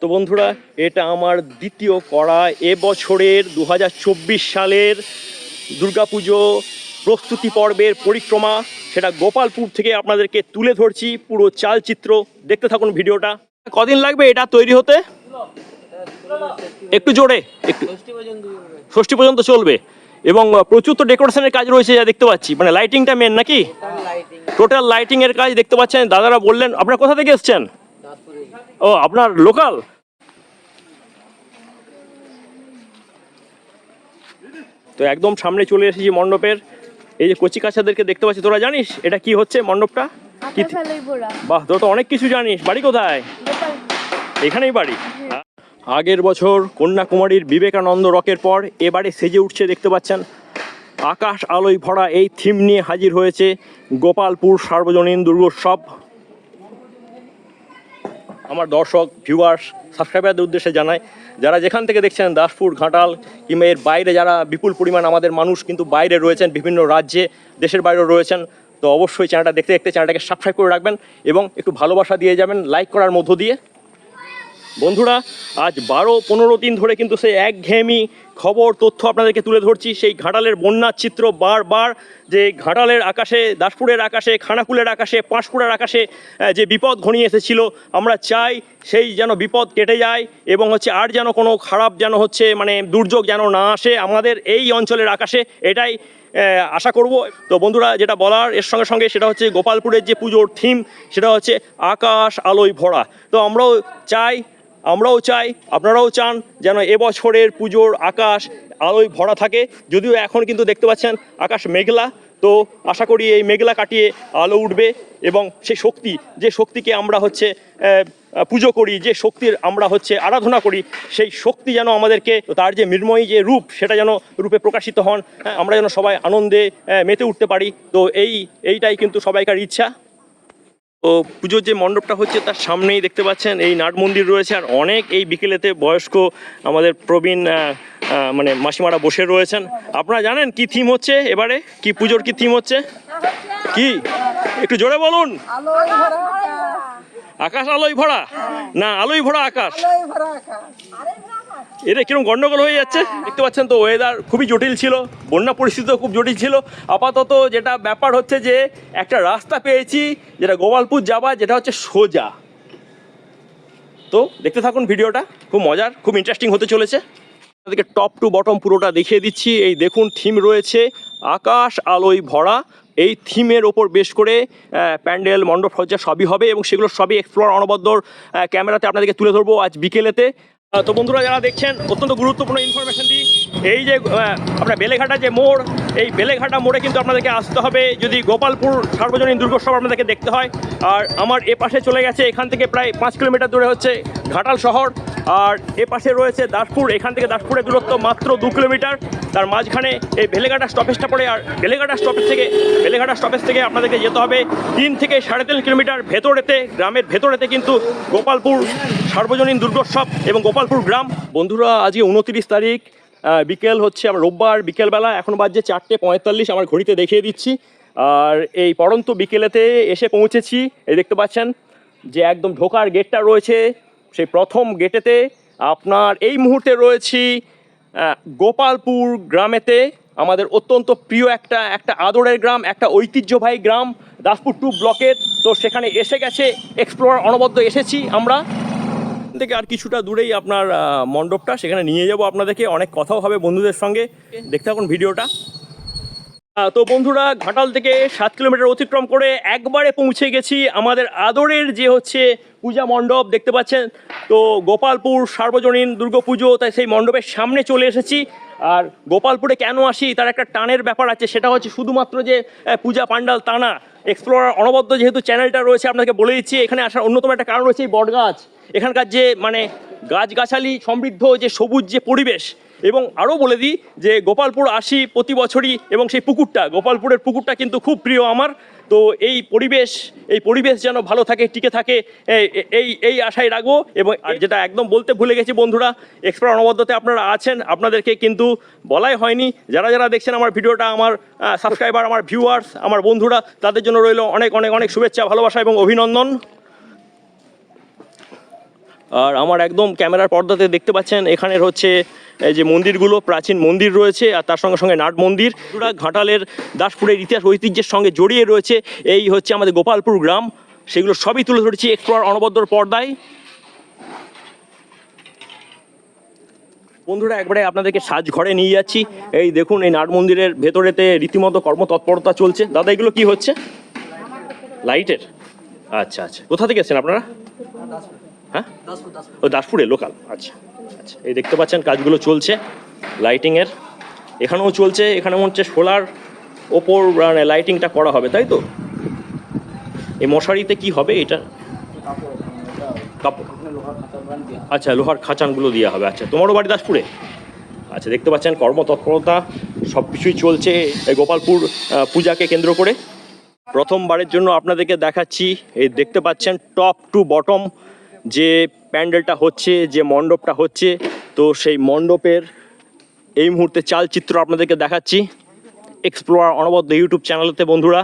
তো বন্ধুরা এটা আমার দ্বিতীয় করা এবছরের দু হাজার চব্বিশ সালের দুর্গাপুজো প্রস্তুতি পর্বের পরিক্রমা। সেটা গোপালপুর থেকে আপনাদেরকে তুলে ধরছি পুরো চালচিত্র। দেখতে থাকুন ভিডিওটা। কদিন লাগবে এটা তৈরি হতে? একটু জোরে একটু। ষষ্ঠী পর্যন্ত চলবে। এবং প্রচুর তো ডেকোরেশনের কাজ রয়েছে যা দেখতে পাচ্ছি। মানে লাইটিংটা মেন নাকি? টোটাল লাইটিং এর কাজ দেখতে পাচ্ছেন। দাদারা বললেন আপনারা কোথা থেকে এসছেন? ও আপনার লোকাল? তো একদম সামনে চলে এসেছি মণ্ডপের। এই যে কচি কাছাদেরকে দেখতে পাচ্ছি তোরা জানিস এটা কি হচ্ছে মণ্ডপটা? কি বাহ তোরা তো অনেক কিছু জানিস। বাড়ি কোথায়? এখানেই বাড়ি? আগের বছর কন্যাকুমারীর বিবেকানন্দ রকের পর এবারে সেজে উঠছে দেখতে পাচ্ছেন। আকাশ আলোয় ভরা এই থিম নিয়ে হাজির হয়েছে গোপালপুর সার্বজনীন দুর্গোৎসব। আমার দর্শক ভিউয়ার্স সাবস্ক্রাইবারদের উদ্দেশ্যে জানাই, যারা যেখান থেকে দেখছেন দাসপুর, ঘাটাল, কিংবা এর বাইরে যারা বিপুল পরিমাণ আমাদের মানুষ কিন্তু বাইরে রয়েছেন, বিভিন্ন রাজ্যে, দেশের বাইরেও রয়েছেন, তো অবশ্যই চ্যানেলটা দেখতে দেখতে চ্যানেলটাকে সাবস্ক্রাইব করে রাখবেন এবং একটু ভালোবাসা দিয়ে যাবেন লাইক করার মধ্য দিয়ে। বন্ধুরা, আজ বারো, পনেরো দিন ধরে কিন্তু সেই একঘেয়েমি খবর, তথ্য আপনাদেরকে তুলে ধরছি। সেই ঘাটালের বন্যার চিত্র বারবার, যে ঘাটালের আকাশে, দাসপুরের আকাশে, খানাকুলের আকাশে, পাঁশকুড়ার আকাশে যে বিপদ ঘনিয়ে এসেছিল, আমরা চাই সেই যেন বিপদ কেটে যায় এবং হচ্ছে আর যেন কোনো খারাপ যেন হচ্ছে মানে দুর্যোগ যেন না আসে আমাদের এই অঞ্চলের আকাশে, এটাই আশা করব। তো বন্ধুরা, যেটা বলার, এর সঙ্গে সঙ্গে সেটা হচ্ছে গোপালপুরের যে পুজোর থিম সেটা হচ্ছে আকাশ আলোয় ভরা। তো আমরাও চাই আমরাও চাই আপনারাও চান যেন এবছরের পুজোর আকাশ আলোয় ভরা থাকে। যদিও এখন কিন্তু দেখতে পাচ্ছেন আকাশ মেঘলা তো আশা করি এই মেঘলা কাটিয়ে আলো উঠবে এবং সেই শক্তি যে শক্তিকে আমরা হচ্ছে পুজো করি যে শক্তির আমরা হচ্ছে আরাধনা করি সেই শক্তি যেন আমাদেরকে তার যে মৃন্ময়ী যে রূপ সেটা যেন রূপে প্রকাশিত হন। হ্যাঁ, আমরা যেন সবাই আনন্দে মেতে উঠতে পারি। তো এই এইটাই কিন্তু সবাইকার ইচ্ছা। ও পুজোর যে মণ্ডপটা হচ্ছে তার সামনেই দেখতে পাচ্ছেন, এই নাট মন্দির রয়েছে। আর অনেক এই বিকেলেতে বয়স্ক আমাদের প্রবীণ মানে মাসিমারা বসে রয়েছেন। আপনারা জানেন কি থিম হচ্ছে এবারে? কি পুজোর কি থিম হচ্ছে? কি? একটু জোরে বলুন। আকাশ আলোয় ভরা? না আলোয় ভরা আকাশ। এটা কীরকম গন্ডগোল হয়ে যাচ্ছে? দেখতে পাচ্ছেন তো ওয়েদার খুবই জটিল ছিল বন্যা পরিস্থিতিও খুব জটিল ছিল। আপাতত যেটা ব্যাপার হচ্ছে যে একটা রাস্তা পেয়েছি যেটা গোপালপুর যাবা যেটা হচ্ছে সোজা। তো দেখতে থাকুন ভিডিওটা খুব মজার খুব ইন্টারেস্টিং হতে চলেছে। আপনাদেরকে টপ টু বটম পুরোটা দেখিয়ে দিচ্ছি এই দেখুন থিম রয়েছে আকাশ আলোয় ভরা এই থিমের ওপর বেশ করে প্যান্ডেল মণ্ডপ সজ্জা সবই হবে এবং সেগুলো সবই এক্সপ্লোর অনবদ্যর ক্যামেরাতে আপনাদেরকে তুলে ধরবো আজ বিকেলেতে। তো বন্ধুরা যারা দেখছেন, অত্যন্ত গুরুত্বপূর্ণ ইনফরমেশন দিই এই যে আপনার বেলেঘাটা যে মোড়, এই বেলেঘাটা মোড়ে কিন্তু আপনাদেরকে আসতে হবে। যদি গোপালপুর সার্বজনীন দুর্গোৎসব আপনাদেরকে দেখতে হয়, আর আমার এ পাশে চলে গেছে, এখান থেকে প্রায় পাঁচ কিলোমিটার দূরে হচ্ছে ঘাটাল শহর। আর এ পাশে রয়েছে দাসপুর, এখান থেকে দাসপুরের দূরত্ব মাত্র দু কিলোমিটার। তার মাঝখানে এই বেলেঘাটা স্টপেজটা পড়ে আর বেলেঘাটা স্টপেজ থেকে, বেলেঘাটা স্টপেজ থেকে আপনাদেরকে যেতে হবে তিন থেকে সাড়ে তিন কিলোমিটার ভেতরেতে, গ্রামের ভেতরেতে কিন্তু গোপালপুর সার্বজনীন দুর্গোৎসব এবং গোপালপুর গ্রাম। বন্ধুরা, আজকে উনত্রিশ তারিখ বিকেল হচ্ছে আমার রোববার বিকেলবেলা, এখন বাজছে চারটে পঁয়তাল্লিশ, আমার ঘড়িতে দেখিয়ে দিচ্ছি। আর এই পড়ন্ত বিকেলেতে এসে পৌঁছেছি, এই দেখতে পাচ্ছেন যে একদম ঢোকার গেটটা রয়েছে। সেই প্রথম গেটেতে আপনার এই মুহূর্তে রয়েছি গোপালপুর গ্রামেতে। আমাদের অত্যন্ত প্রিয় একটা একটা আদরের গ্রাম, একটা ঐতিহ্যবাহী গ্রাম, দাসপুর টু ব্লকের। তো সেখানে এসে গেছে এক্সপ্লোর অনবদ্য এসেছি আমরা। থেকে আর কিছুটা দূরেই আপনার মণ্ডপটা, সেখানে নিয়ে যাব আপনাদেরকে। অনেক কথাও হবে বন্ধুদের সঙ্গে। দেখতে থাকুন ভিডিওটা। তো বন্ধুরা, ঘাটাল থেকে সাত কিলোমিটার অতিক্রম করে একবারে পৌঁছে গেছি। আমাদের আদরের যে হচ্ছে পূজা মণ্ডপ দেখতে পাচ্ছেন। তো গোপালপুর সার্বজনীন দুর্গাপুজো, তাই সেই মণ্ডপের সামনে চলে এসেছি। আর গোপালপুরে কেন আসি, তার একটা টানের ব্যাপার আছে, সেটা হচ্ছে শুধুমাত্র যে পূজা পান্ডাল তা না। এক্সপ্লোরার অনবদ্য যেহেতু চ্যানেলটা রয়েছে আপনাকে বলে দিচ্ছি, এখানে আসার অন্যতম একটা কারণ রয়েছে এই বটগাছ। এখানকার যে মানে গাছগাছালি সমৃদ্ধ যে সবুজ যে পরিবেশ। এবং আরও বলে দিই যে, গোপালপুর আসি প্রতি বছরই, এবং সেই পুকুরটা, গোপালপুরের পুকুরটা কিন্তু খুব প্রিয় আমার। তো এই পরিবেশ এই পরিবেশ যেন ভালো থাকে, টিকে থাকে এই- এই আশায় রাখব এবং যেটা একদম বলতে ভুলে গেছি বন্ধুরা এক্সপ্রা অনবদ্যতে আপনারা আছেন, আপনাদেরকে কিন্তু বলাই হয়নি। যারা যারা দেখছেন আমার ভিডিওটা, আমার সাবস্ক্রাইবার আমার ভিউয়ার্স আমার বন্ধুরা, তাদের জন্য রইল অনেক অনেক অনেক শুভেচ্ছা, ভালোবাসা এবং অভিনন্দন। আর আমার একদম ক্যামেরার পর্দাতে দেখতে পাচ্ছেন এখানের হচ্ছে এই যে মন্দিরগুলো প্রাচীন মন্দির রয়েছে আর তার সঙ্গে সঙ্গে নাট মন্দির। পুরা ঘাটালের দাসপুরের ইতিহাস ঐতিহ্যের সঙ্গে জড়িয়ে রয়েছে। এই হচ্ছে আমাদের গোপালপুর গ্রাম সেগুলো সবই তুলে ধরেছি এক্সপ্লোর অনবদ্যর পর্দায়। বন্ধুরা একবারে আপনাদেরকে সাজ ঘরে নিয়ে যাচ্ছি। এই দেখুন এই নাট মন্দিরের ভেতরেতে রীতিমতো কর্মতৎপরতা চলছে। দাদা এগুলো কি হচ্ছে? লাইটের? আচ্ছা আচ্ছা। কোথা থেকে এসেছেন আপনারা? হ্যাঁ? ও দাসপুরে লোকাল আচ্ছা আচ্ছা। এই দেখতে পাচ্ছেন কাজগুলো চলছে লাইটিংয়ের এখানেও চলছে এখানে মনে হচ্ছে সোলার ওপর মানে লাইটিংটা করা হবে তাই তো? এই মশারিতে কি হবে এটা? কাপড়। আচ্ছা লোহার খাঁচানগুলো দেওয়া হবে আচ্ছা। তোমারও বাড়ি দাসপুরে? আচ্ছা দেখতে পাচ্ছেন কর্মতৎপরতা সব কিছুই চলছে এই গোপালপুর পূজাকে কেন্দ্র করে। প্রথমবারের জন্য আপনাদেরকে দেখাচ্ছি এই দেখতে পাচ্ছেন টপ টু বটম যে প্যান্ডেলটা হচ্ছে, যে মণ্ডপটা হচ্ছে, তো সেই মণ্ডপের এই মুহূর্তে চালচিত্র আপনাদেরকে দেখাচ্ছি। এক্সপ্লোর অনবদ্য ইউটিউব চ্যানেলতে বন্ধুরা।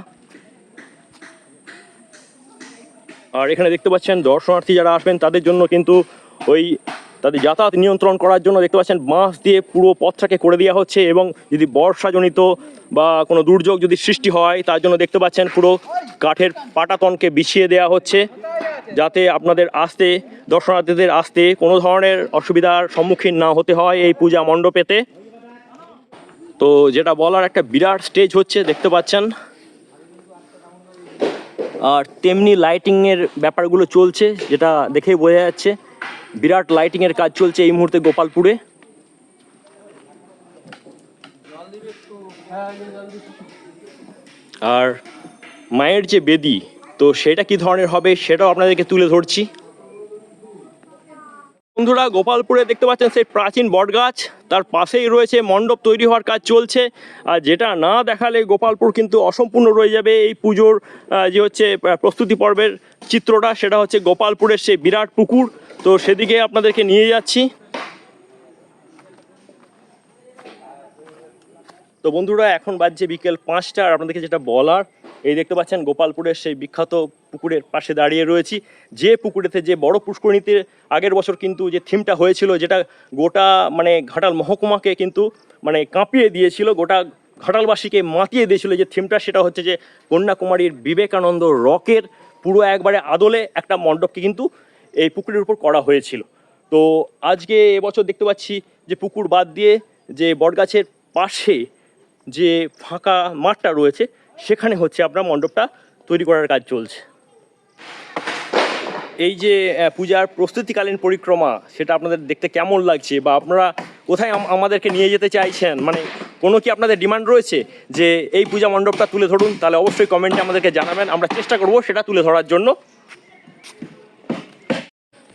আর এখানে দেখতে পাচ্ছেন, দর্শনার্থী যারা আসবেন, তাদের জন্য কিন্তু ওই তাদের যাতায়াত নিয়ন্ত্রণ করার জন্য দেখতে পাচ্ছেন বাঁশ দিয়ে পুরো পথটাকে করে দেওয়া হচ্ছে এবং যদি বর্ষাজনিত বা কোনো দুর্যোগ যদি সৃষ্টি হয়, তার জন্য দেখতে পাচ্ছেন পুরো কাঠের পাটাতনকে বিছিয়ে দেওয়া হচ্ছে যাতে আপনাদের আসতে, দর্শনার্থীদের আসতে কোনো ধরনের অসুবিধার সম্মুখীন না হতে হয় এই পূজা মণ্ডপেতে। তো যেটা বলার একটা বিরাট স্টেজ হচ্ছে, দেখতে পাচ্ছেন। আর তেমনি লাইটিংয়ের ব্যাপারগুলো চলছে, যেটা দেখেই বোঝা যাচ্ছে। বিরাট লাইটিংয়ের কাজ চলছে এই মুহূর্তে গোপালপুরে। আর মায়ের যে বেদি, তো সেটা কি ধরনের হবে সেটাও আপনাদেরকে তুলে ধরছি। বন্ধুরা, গোপালপুরে দেখতে পাচ্ছেন সেই প্রাচীন বটগাছ, তার পাশেই রয়েছে মণ্ডপ তৈরি হওয়ার কাজ চলছে। আর যেটা না দেখালে গোপালপুর কিন্তু অসম্পূর্ণ রয়ে যাবে এই পুজোর যে হচ্ছে প্রস্তুতি পর্বের চিত্রটা, সেটা হচ্ছে গোপালপুরের সেই বিরাট পুকুর। তো সেদিকে আপনাদেরকে নিয়ে যাচ্ছি। তো বন্ধুরা, এখন বাজছে বিকেল পাঁচটা, আর আপনাদেরকে যেটা বলার, এই দেখতে পাচ্ছেন গোপালপুরের সেই বিখ্যাত পুকুরের পাশে দাঁড়িয়ে রয়েছি। যে পুকুরেতে, যে বড় পুষ্করিণীতে আগের বছর কিন্তু যে থিমটা হয়েছিল, যেটা গোটা মানে ঘাটাল মহকুমাকে কিন্তু মানে কাঁপিয়ে দিয়েছিল, গোটা ঘাটালবাসীকে মাতিয়ে দিয়েছিল যে থিমটা, সেটা হচ্ছে যে কন্যাকুমারীর বিবেকানন্দ রকের পুরো একবারে আদলে একটা মণ্ডপকে কিন্তু এই পুকুরের উপর করা হয়েছিল। তো আজকে এবছর দেখতে পাচ্ছি যে পুকুর বাদ দিয়ে যে বটগাছের পাশে যে ফাঁকা মাঠটা রয়েছে, সেখানে হচ্ছে আপনার মণ্ডপটা তৈরি করার কাজ চলছে। এই যে পূজার প্রস্তুতিকালীন পরিক্রমা, সেটা আপনাদের দেখতে কেমন লাগছে বা আপনারা কোথায় আমাদেরকে নিয়ে যেতে চাইছেন? মানে কোনো কি আপনাদের ডিমান্ড রয়েছে যে এই পূজা মণ্ডপটা তুলে ধরুন? তাহলে অবশ্যই কমেন্টে আমাদেরকে জানাবেন। আমরা চেষ্টা করব সেটা তুলে ধরার জন্য।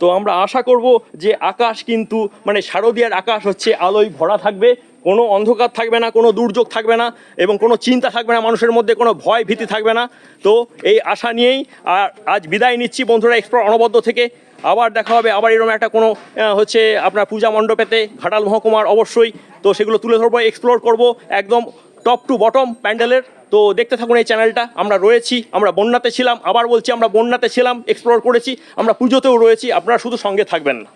তো আমরা আশা করব যে আকাশ কিন্তু মানে শারদীয়ার আকাশ হচ্ছে আলোয় ভরা থাকবে, কোনো অন্ধকার থাকবে না, কোনো দুর্যোগ থাকবে না, এবং কোনো চিন্তা থাকবে না, মানুষের মধ্যে কোনো ভয় ভীতি থাকবে না। তো এই আশা নিয়েই আর আজ বিদায় নিচ্ছি বন্ধুরা এক্সপ্লোর অনবদ্য থেকে। আবার দেখা হবে, আবার এরকম একটা কোনো হচ্ছে আপনার পূজা মণ্ডপেতে, ঘাটাল মহকুমার অবশ্যই। তো সেগুলো তুলে ধরবো এক্সপ্লোর করব, একদম টপ টু বটম প্যান্ডেলের। তো দেখতে থাকুন এই চ্যানেলটা। আমরা রয়েছি, আমরা বন্যাতে ছিলাম, আবার বলছি আমরা বন্যাতে ছিলাম এক্সপ্লোর করেছি, আমরা পুজোতেও রয়েছি, আপনারা শুধু সঙ্গে থাকবেন না।